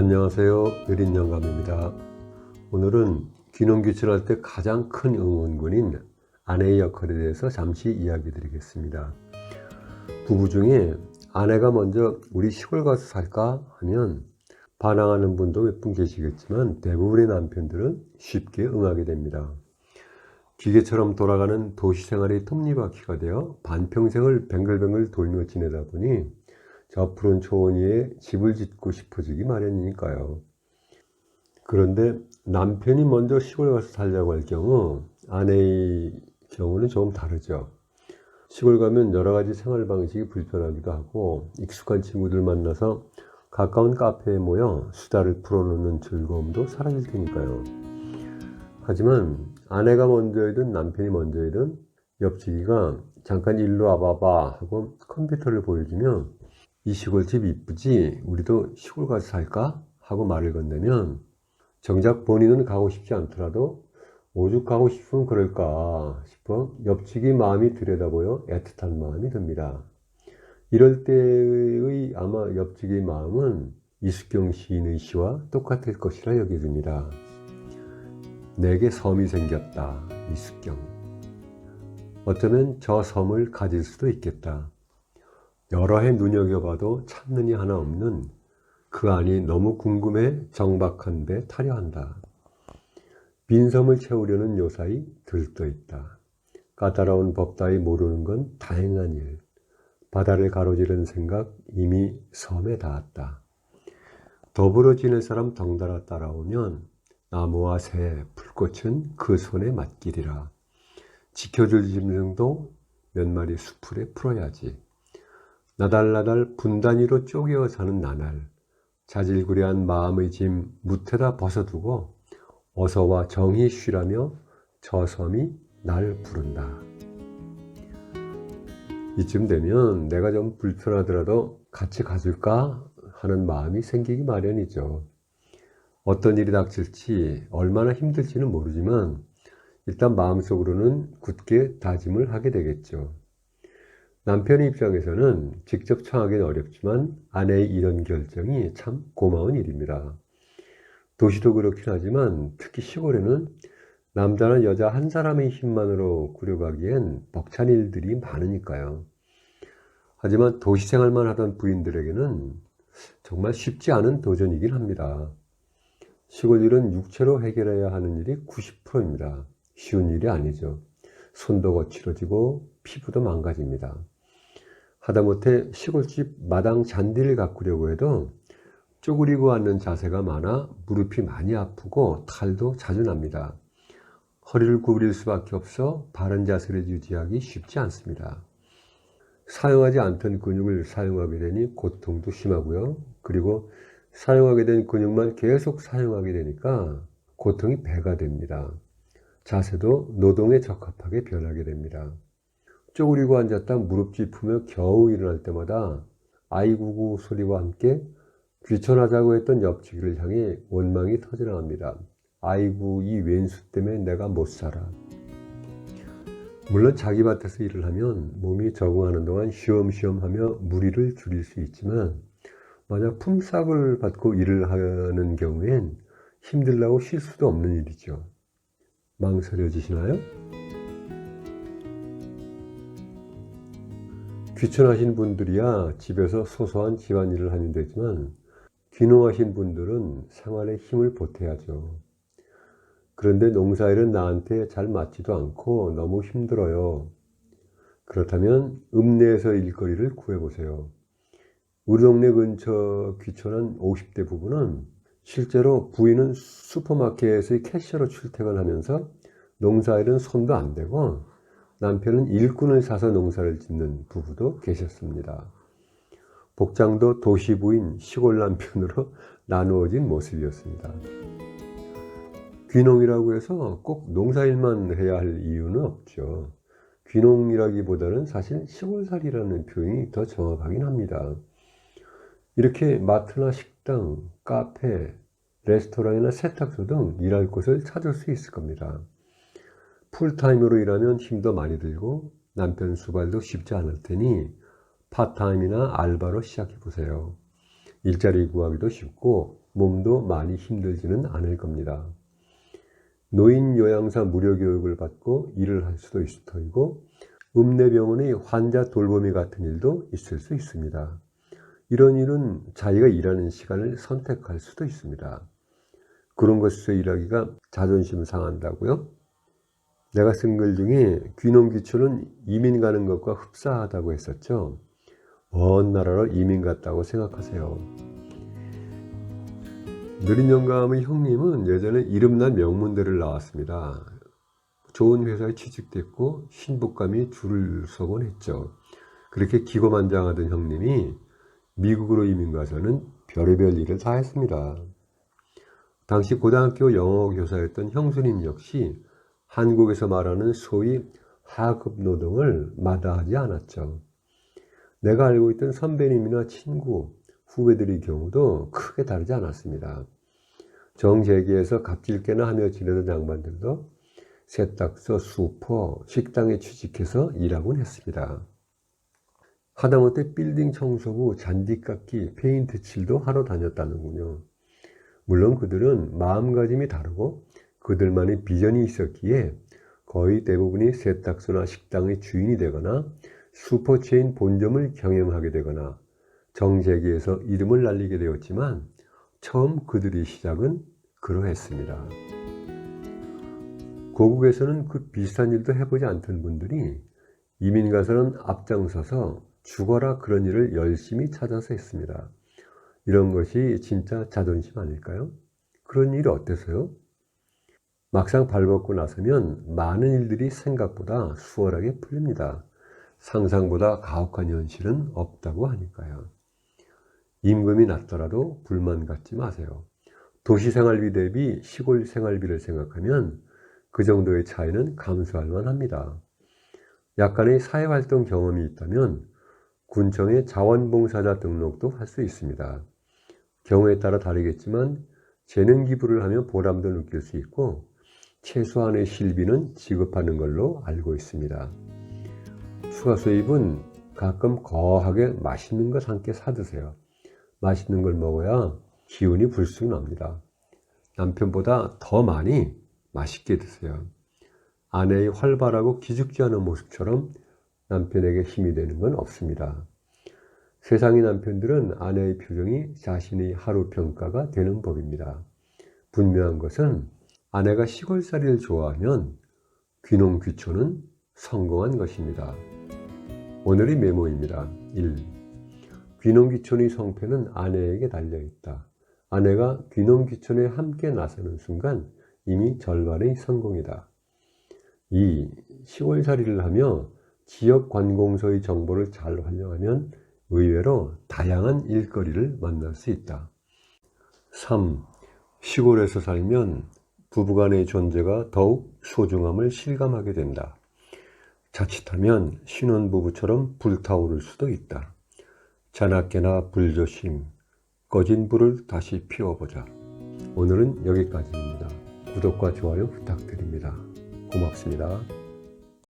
안녕하세요. 느린 영감입니다. 오늘은 귀농 귀촌할 때 가장 큰 응원군인 아내의 역할에 대해서 잠시 이야기 드리겠습니다. 부부 중에 아내가 먼저 우리 시골 가서 살까 하면 반항하는 분도 몇 분 계시겠지만 대부분의 남편들은 쉽게 응하게 됩니다. 기계처럼 돌아가는 도시 생활이 톱니바퀴가 되어 반평생을 뱅글뱅글 돌며 지내다 보니 저 푸른 초원 위에 집을 짓고 싶어지기 마련이니까요. 그런데 남편이 먼저 시골 가서 살자고 할 경우 아내의 경우는 조금 다르죠. 시골 가면 여러 가지 생활 방식이 불편하기도 하고 익숙한 친구들 만나서 가까운 카페에 모여 수다를 풀어놓는 즐거움도 사라질 테니까요. 하지만 아내가 먼저이든 남편이 먼저이든 옆치기가 잠깐 일로 와봐봐 하고 컴퓨터를 보여주면 이 시골집 이쁘지? 우리도 시골 가서 살까? 하고 말을 건네면 정작 본인은 가고 싶지 않더라도 오죽 가고 싶으면 그럴까 싶어 옆치기 마음이 들여다보여 애틋한 마음이 듭니다. 이럴 때의 아마 옆치기 마음은 이숙경 시인의 시와 똑같을 것이라 여겨집니다. 내게 섬이 생겼다. 이숙경. 어쩌면 저 섬을 가질 수도 있겠다. 여러 해 눈여겨봐도 찾는이 하나 없는 그 안이 너무 궁금해 정박한데 타려한다. 빈 섬을 채우려는 요사이 들떠 있다. 까다로운 법 따위 모르는 건 다행한 일. 바다를 가로지르는 생각 이미 섬에 닿았다. 더불어 지낼 사람 덩달아 따라오면 나무와 새, 불꽃은 그 손에 맡기리라. 지켜줄 짐승도 몇 마리 수풀에 풀어야지. 나달나달 분단위로 쪼개어 사는 나날, 자질구레한 마음의 짐 무태다 벗어두고 어서와 정히 쉬라며 저 섬이 날 부른다. 이쯤 되면 내가 좀 불편하더라도 같이 가줄까 하는 마음이 생기기 마련이죠. 어떤 일이 닥칠지 얼마나 힘들지는 모르지만 일단 마음속으로는 굳게 다짐을 하게 되겠죠. 남편의 입장에서는 직접 청하기는 어렵지만 아내의 이런 결정이 참 고마운 일입니다. 도시도 그렇긴 하지만 특히 시골에는 남자나 여자 한 사람의 힘만으로 꾸려가기엔 벅찬 일들이 많으니까요. 하지만 도시 생활만 하던 부인들에게는 정말 쉽지 않은 도전이긴 합니다. 시골 일은 육체로 해결해야 하는 일이 90%입니다. 쉬운 일이 아니죠. 손도 거칠어지고 피부도 망가집니다. 하다못해 시골집 마당 잔디를 가꾸려고 해도 쪼그리고 앉는 자세가 많아 무릎이 많이 아프고 탈도 자주 납니다. 허리를 구부릴 수밖에 없어 바른 자세를 유지하기 쉽지 않습니다. 사용하지 않던 근육을 사용하게 되니 고통도 심하고요. 그리고 사용하게 된 근육만 계속 사용하게 되니까 고통이 배가 됩니다. 자세도 노동에 적합하게 변하게 됩니다. 쪼그리고 앉았다 무릎 짚으며 겨우 일어날 때마다 아이구구 소리와 함께 귀천하자고 했던 옆치기를 향해 원망이 터져나갑니다. 아이고 이 왼수 때문에 내가 못 살아. 물론 자기 밭에서 일을 하면 몸이 적응하는 동안 쉬엄쉬엄 하며 무리를 줄일 수 있지만 만약 품삯을 받고 일을 하는 경우엔 힘들다고 쉴 수도 없는 일이죠. 망설여지시나요? 귀촌하신 분들이야 집에서 소소한 집안일을 하면 되지만 귀농하신 분들은 생활에 힘을 보태야죠. 그런데 농사일은 나한테 잘 맞지도 않고 너무 힘들어요. 그렇다면 읍내에서 일거리를 구해보세요. 우리 동네 근처 귀촌한 50대 부부는 실제로 부인은 슈퍼마켓의 캐셔로 출퇴근하면서 농사일은 손도 안 대고 남편은 일꾼을 사서 농사를 짓는 부부도 계셨습니다. 복장도 도시 부인 시골 남편으로 나누어진 모습이었습니다. 귀농이라고 해서 꼭 농사일만 해야 할 이유는 없죠. 귀농이라기보다는 사실 시골살이라는 표현이 더 정확하긴 합니다. 이렇게 마트나 식당, 카페, 레스토랑이나 세탁소 등 일할 곳을 찾을 수 있을 겁니다. 풀타임으로 일하면 힘도 많이 들고 남편 수발도 쉽지 않을 테니 파타임이나 알바로 시작해 보세요. 일자리 구하기도 쉽고 몸도 많이 힘들지는 않을 겁니다. 노인 요양사 무료 교육을 받고 일을 할 수도 있을 터이고 읍내병원의 환자 돌보미 같은 일도 있을 수 있습니다. 이런 일은 자기가 일하는 시간을 선택할 수도 있습니다. 그런 곳에서 일하기가 자존심 상한다고요? 내가 쓴 글 중에 귀농귀촌은 이민 가는 것과 흡사하다고 했었죠. 먼 나라로 이민 갔다고 생각하세요. 느린 영감의 형님은 예전에 이름난 명문대를 나왔습니다. 좋은 회사에 취직됐고 신복감이 줄을 서곤 했죠. 그렇게 기고만장하던 형님이 미국으로 이민 가서는 별의별 일을 다 했습니다. 당시 고등학교 영어 교사였던 형수님 역시 한국에서 말하는 소위 하급 노동을 마다하지 않았죠. 내가 알고 있던 선배님이나 친구, 후배들의 경우도 크게 다르지 않았습니다. 정재기에서 갑질개나 하며 지내던 양반들도 세탁소, 수퍼, 식당에 취직해서 일하곤 했습니다. 하다못해 빌딩 청소부, 잔디 깎기, 페인트 칠도 하러 다녔다는군요. 물론 그들은 마음가짐이 다르고 그들만의 비전이 있었기에 거의 대부분이 세탁소나 식당의 주인이 되거나 슈퍼체인 본점을 경영하게 되거나 정재기에서 이름을 날리게 되었지만 처음 그들의 시작은 그러했습니다. 고국에서는 그 비슷한 일도 해보지 않던 분들이 이민 가서는 앞장서서 죽어라 그런 일을 열심히 찾아서 했습니다. 이런 것이 진짜 자존심 아닐까요? 그런 일이 어때서요? 막상 발벗고 나서면 많은 일들이 생각보다 수월하게 풀립니다. 상상보다 가혹한 현실은 없다고 하니까요. 임금이 낮더라도 불만 갖지 마세요. 도시 생활비 대비 시골 생활비를 생각하면 그 정도의 차이는 감수할 만합니다. 약간의 사회활동 경험이 있다면 군청의 자원봉사자 등록도 할 수 있습니다. 경우에 따라 다르겠지만 재능 기부를 하면 보람도 느낄 수 있고 최소한의 실비는 지급하는 걸로 알고 있습니다. 추가 수입은 가끔 거하게 맛있는 것 함께 사드세요. 맛있는 걸 먹어야 기운이 불쑥 납니다. 남편보다 더 많이 맛있게 드세요. 아내의 활발하고 기죽지 않은 모습처럼 남편에게 힘이 되는 건 없습니다. 세상의 남편들은 아내의 표정이 자신의 하루 평가가 되는 법입니다. 분명한 것은 아내가 시골살이를 좋아하면 귀농귀촌은 성공한 것입니다. 오늘의 메모입니다. 1. 귀농귀촌의 성패는 아내에게 달려있다. 아내가 귀농귀촌에 함께 나서는 순간 이미 절반의 성공이다. 2. 시골살이를 하며 지역 관공서의 정보를 잘 활용하면 의외로 다양한 일거리를 만날 수 있다. 3. 시골에서 살면 부부간의 존재가 더욱 소중함을 실감하게 된다. 자칫하면 신혼부부처럼 불타오를 수도 있다. 자나깨나 불조심, 꺼진 불을 다시 피워보자. 오늘은 여기까지입니다. 구독과 좋아요 부탁드립니다. 고맙습니다.